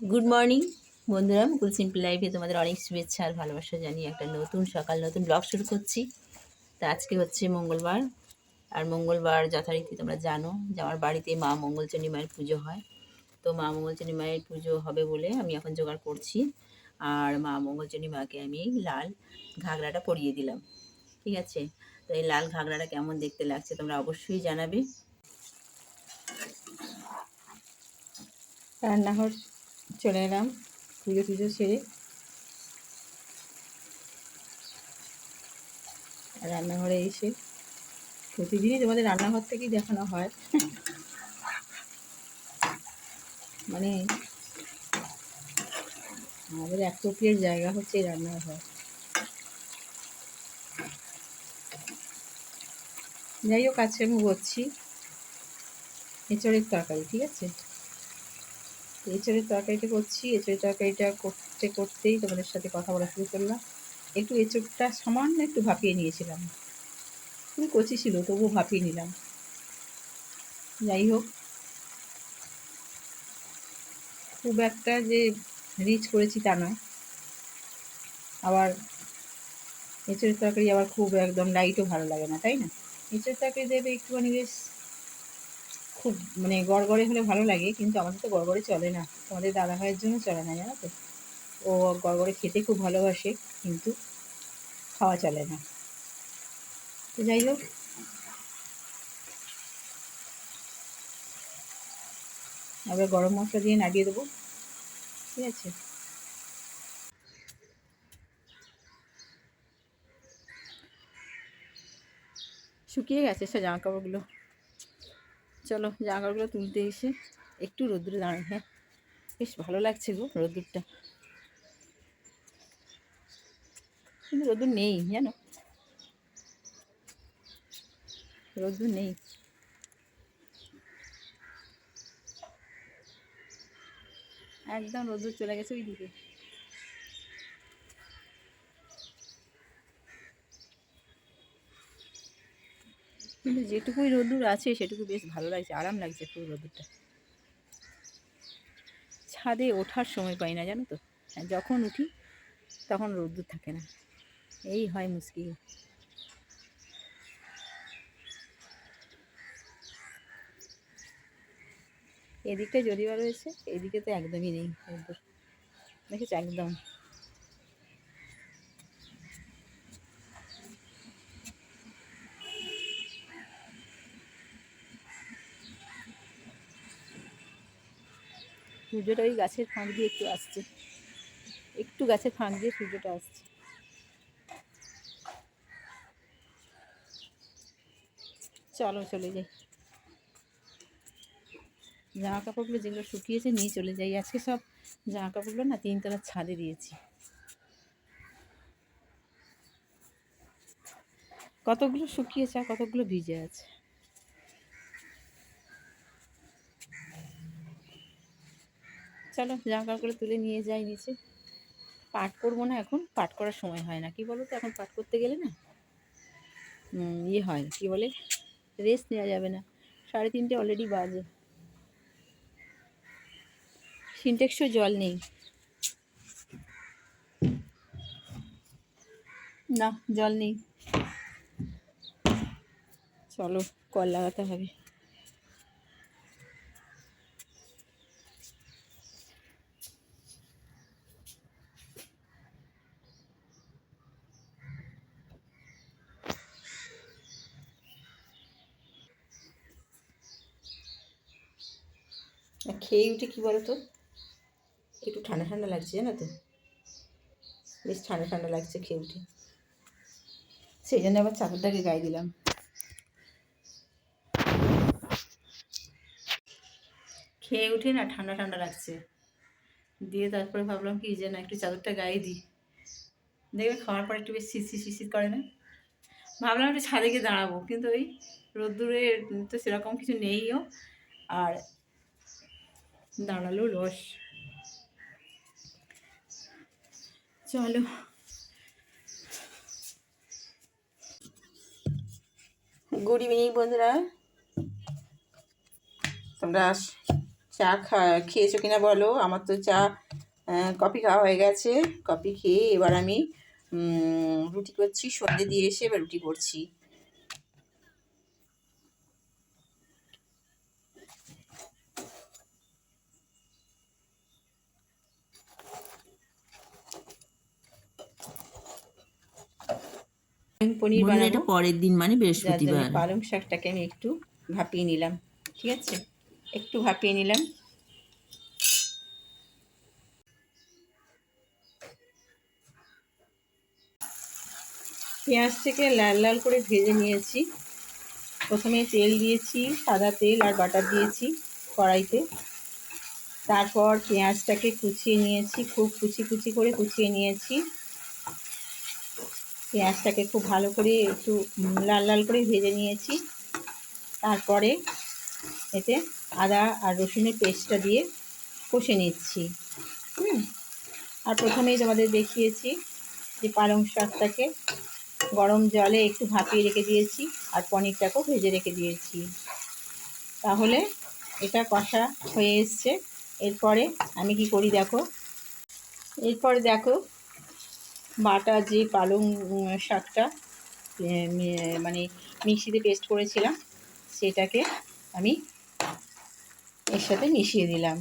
Good morning বন্ধুরা। মুকুল simple লাইফে তোমাদের অনেক শুভেচ্ছা আর ভালোবাসা জানিয়ে একটা নতুন সকাল, নতুন ব্লগ শুরু করছি। তা আজকে হচ্ছে মঙ্গলবার, আর মঙ্গলবার যথারীতি তোমরা জানো যে আমার বাড়িতে মা মঙ্গলচণ্ডী মায়ের পুজো হয়। তো মা মঙ্গলচণ্ডী মায়ের পুজো হবে বলে আমি এখন জোগাড় করছি। আর মা মঙ্গলচণ্ডী মাকে আমি লাল ঘাগরাটা পরিয়ে দিলাম। ঠিক আছে? তো এই লাল ঘাগরাটা কেমন দেখতে লাগছে তোমরা অবশ্যই জানাবে। রান্নাঘর চলে এলাম পুজো টুজো সেরে। রান্নাঘরে এসে প্রতিদিনই তোমাদের রান্নাঘর থেকেই দেখানো হয়। মানে আমাদের এক প্রক্রিয়ার জায়গা হচ্ছে এই রান্নাঘর। যাই হোক, আজকে আমি করছি। এঁচড়ের তরকারি, ঠিক আছে? এঁচড়ের তরকারিটা করছি এঁচড়ের তরকারিটা করতে করতেই তোমাদের সাথে কথা বলা শুরু করলাম। একটু এঁচড়টা সামান্য একটু ভাপিয়ে নিয়েছিলাম। খুবই কচি ছিল, তবুও ভাপিয়ে নিলাম। যাই হোক, খুব একটা যে রিচ করেছি তা নয়। আবার এঁচড়ের তরকারি আবার খুব একদম লাইটও ভালো লাগে না, তাই না? এঁচড়ের তরকারি দেবে একটুখানি বেশ খুব মানে গড়গড়ে হলে ভালো লাগে, কিন্তু আমাদের তো গড়গড়ে চলে না। তোমাদের দাদা ভাইয়ের জন্য চলে না, জানো তো? ও গড়গড়ে খেতে খুব ভালোবাসে, কিন্তু খাওয়া চলে না। তো যাই হোক। এবার গরম মশলা দিয়ে নাড়িয়ে দেবো। ঠিক আছে? শুকিয়ে গেছে সে জামা কাপড়গুলো চলো জামা তুলতে এসে একটু রোদ্রে দাঁড়াই হ্যাঁ। বেশ ভালো লাগছে গো রোদ্দুরটা। কিন্তু রোদ্দুর নেই, জানো? রোদ্দুর নেই। একদম রোদ্দুর চলে গেছে ওই দিকে কিন্তু যেটুকুই রোদ্দুর আছে সেটুকু বেশ ভালো লাগছে আরাম লাগছে খুব রোদ্দুরটা। ছাদে ওঠার সময় পাই না জানো তো? হ্যাঁ, যখন উঠি তখন রোদ্দুর থাকে না। এই হয় মুশকিল। এদিকটা যদিও রয়েছে এদিকে তো একদমই নেই রোদ্দুর। দেখেছ? একদম। সূর্যটা ওই গাছের ফাঁক দিয়ে একটু আসছে। একটু গাছের ফাঁক দিয়ে সূর্যটা আসছে। চলো চলে যাই। জামা কাপড়গুলো যেগুলো শুকিয়েছে নিয়ে চলে যাই। আজকে সব জামা কাপড়গুলো না তিনতলার ছাদে দিয়েছি। কতগুলো শুকিয়েছে আর কতগুলো ভিজে আছে? চলো জামা কাপড়গুলো তুলে নিয়ে যাই নিচে। পাট করব না এখন, পাট করার সময় হয় না। কি বলো তো এখন পাট করতে গেলে না ইয়ে হয়, কি বলে রেস্ট নেওয়া যাবে না। সাড়ে তিনটে অলরেডি বাজে। সিনটেক্সও জল নেই। না, জল নেই। চলো, কল লাগাতে হবে। খেয়ে উঠে কী বলো তো একটু ঠান্ডা ঠান্ডা লাগছে, জানো তো? বেশ ঠান্ডা ঠান্ডা লাগছে খেয়ে উঠে। সেই জন্য আবার চাদরটাকে গায়ে দিলাম। খেয়ে উঠে না ঠান্ডা ঠান্ডা লাগছে। দিয়ে তারপরে ভাবলাম কি যে না একটু চাদরটা গায়ে দিই। দেখবে খাওয়ার পর একটু বেশ শিশির শিশির করে না? ভাবলাম একটু ছাদে গিয়ে দাঁড়াবো, কিন্তু ওই রোদ্দুরে তো সেরকম কিছু নেইও। আর দাঁড়াল লস চলো। গুড ইভিনিং বন্ধুরা। তোমরা চা খা, খেয়েছো কিনা বলো? আমার তো চা কফি খাওয়া হয়ে গেছে। কফি খেয়ে এবার আমি রুটি করছি, সন্ধে দিয়ে এসে এবার রুটি করছি। পনির বন্ধুরা, বানাবো। এটা পরের দিন মানে বৃহস্পতিবার। পালং শাকটাকে আমি একটু ভাপিয়ে নিলাম ঠিক আছে? একটু ভাপিয়ে নিলাম। পেঁয়াজটাকে লাল লাল করে ভেজে নিয়েছি। প্রথমে তেল দিয়েছি সাদা তেল আর বাটার দিয়েছি কড়াইতে। তারপর পেঁয়াজটাকে কুচিয়ে নিয়েছি খুব কুচি কুচি করে কুচিয়ে নিয়েছি। পেঁয়াজটাকে খুব ভালো করে একটু লাল লাল করে ভেজে নিয়েছি। তারপরে এতে আদা আর রসুনের পেস্টটা দিয়ে কষে নিচ্ছি। আর প্রথমেই তোমাদের দেখিয়েছি যে পালং শাকটাকে গরম জলে একটু ভাপিয়ে রেখে দিয়েছি আর পনিরটাকেও ভেজে রেখে দিয়েছি। তাহলে এটা কষা হয়ে এসছে। এরপরে আমি কি করি দেখো? এরপরে দেখো বাটা যে পালং শাকটা মানে মিক্সিতে পেস্ট করেছিলাম, সেটাকে আমি এর সাথে মিশিয়ে দিলাম।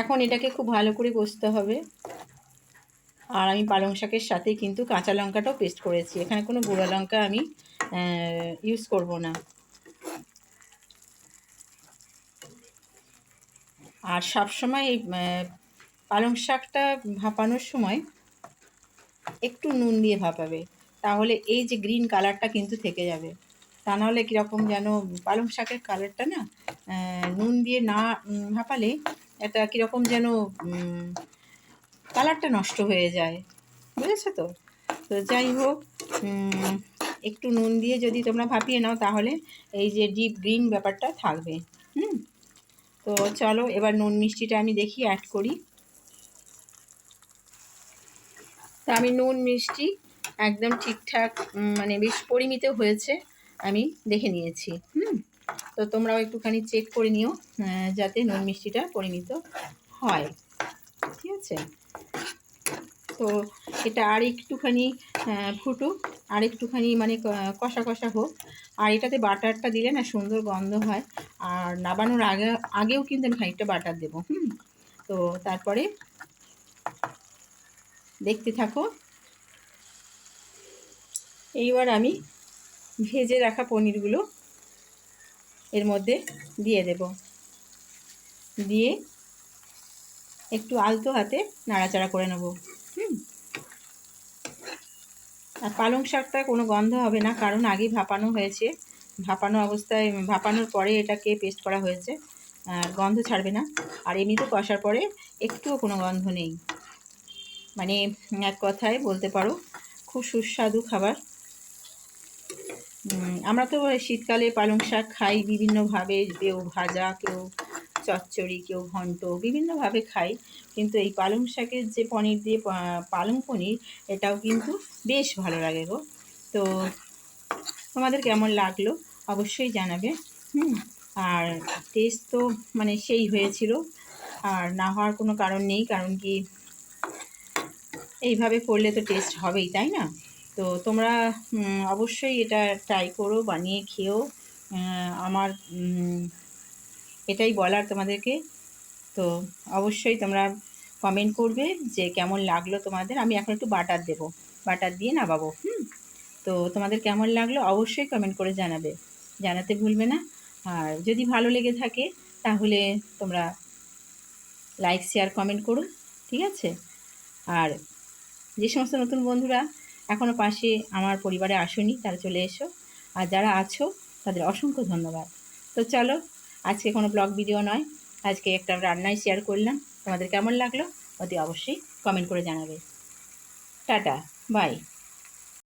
এখন এটাকে খুব ভালো করে কষতে হবে। আর আমি পালং শাকের সাথে কিন্তু কাঁচা লঙ্কাটাও পেস্ট করেছি। এখানে কোনো গুঁড়া লঙ্কা আমি ইউজ করব না। আর সবসময় এই পালং শাকটা ভাপানোর সময় একটু নুন দিয়ে ভাপাবে। তাহলে এই যে গ্রিন কালারটা কিন্তু থেকে যাবে। তা নাহলে কীরকম যেন পালং শাকের কালারটা না নুন দিয়ে না ভাপালে এটা কীরকম যেন কালারটা নষ্ট হয়ে যায়। বুঝেছ তো? তো যাই হোক একটু নুন দিয়ে যদি তোমরা ভাপিয়ে নাও তাহলে এই যে ডিপ গ্রিন ব্যাপারটা থাকবে। হুম? তো চলো, এবার নুন মিষ্টিটা আমি দেখি অ্যাড করি। তো আমি নুন মিষ্টি একদম ঠিকঠাক মানে বেশ পরিমিত হয়েছে, আমি দেখে নিয়েছি, হুম? তো তোমরাও একটুখানি চেক করে নিও যাতে নুন মিষ্টিটা পরিমিত হয়, ঠিক আছে? তো এটা আর একটুখানি ফুটুক, আর একটুখানি মানে কষা কষা হোক। আর এটাতে বাটারটা দিলে না সুন্দর গন্ধ হয়। আর নাবানোর আগে, আগেও কিন্তু আমি খানিকটা বাটার দেবো, হুম? তো তারপরে দেখতে থাকো। এইবার আমি ভেজে রাখা পনিরগুলো এর মধ্যে দিয়ে দেব। দিয়ে একটু আলতো হাতে নাড়াচাড়া করে নেব। আর পালং শাকটা কোনো গন্ধ হবে না, কারণ আগে ভাপানো হয়েছে। ভাপানো অবস্থায়, ভাপানোর পরে এটাকে পেস্ট করা হয়েছে, আর গন্ধ ছাড়বে না। আর এমনিতে কষার পরে একটুও কোনো গন্ধ নেই। মানে এক কথায় বলতে পারো, খুব সুস্বাদু খাবার। আমরা তো শীতকালে পালং শাক খাই বিভিন্নভাবে কেউ ভাজা কেউ চচ্চড়ি, কেউ ঘন্ট, বিভিন্নভাবে খাই। কিন্তু এই পালং শাকের যে পনির দিয়ে পালং পনির, এটাও কিন্তু বেশ ভালো লাগে গো। তো তোমাদের কেমন লাগল অবশ্যই জানাবে। হুম, আর টেস্ট তো মানে সেই হয়েছিল। আর না হওয়ার কোনো কারণ নেই, কারণ কি এইভাবে করলে তো টেস্ট হবেই, তাই না? তো তোমরা অবশ্যই এটা ট্রাই করো, বানিয়ে খেও। আমার এটাই বলার তোমাদেরকে। তো অবশ্যই তোমরা কমেন্ট করবে যে কেমন লাগল তোমাদের। আমি এখন একটু বাটার দেবো। বাটার দিয়ে নামাবো, হুম? তো তোমাদের কেমন লাগল অবশ্যই কমেন্ট করে জানাবে। জানাতে ভুলবে না। আর যদি ভালো লেগে থাকে, তাহলে তোমরা লাইক শেয়ার কমেন্ট করো, ঠিক আছে? আর যে সমস্ত নতুন বন্ধুরা এখনও পাশে আমার পরিবারে আসেনি, তারা চলে এসো। আর যারা আছো, তাদের অসংখ্য ধন্যবাদ। তো চলো আজকে কোনো ব্লগ ভিডিও নয়। আজকে একটা রান্নায় শেয়ার করলাম। তোমাদের কেমন লাগল? অতি অবশ্যই কমেন্ট করে জানাবে। Tata bye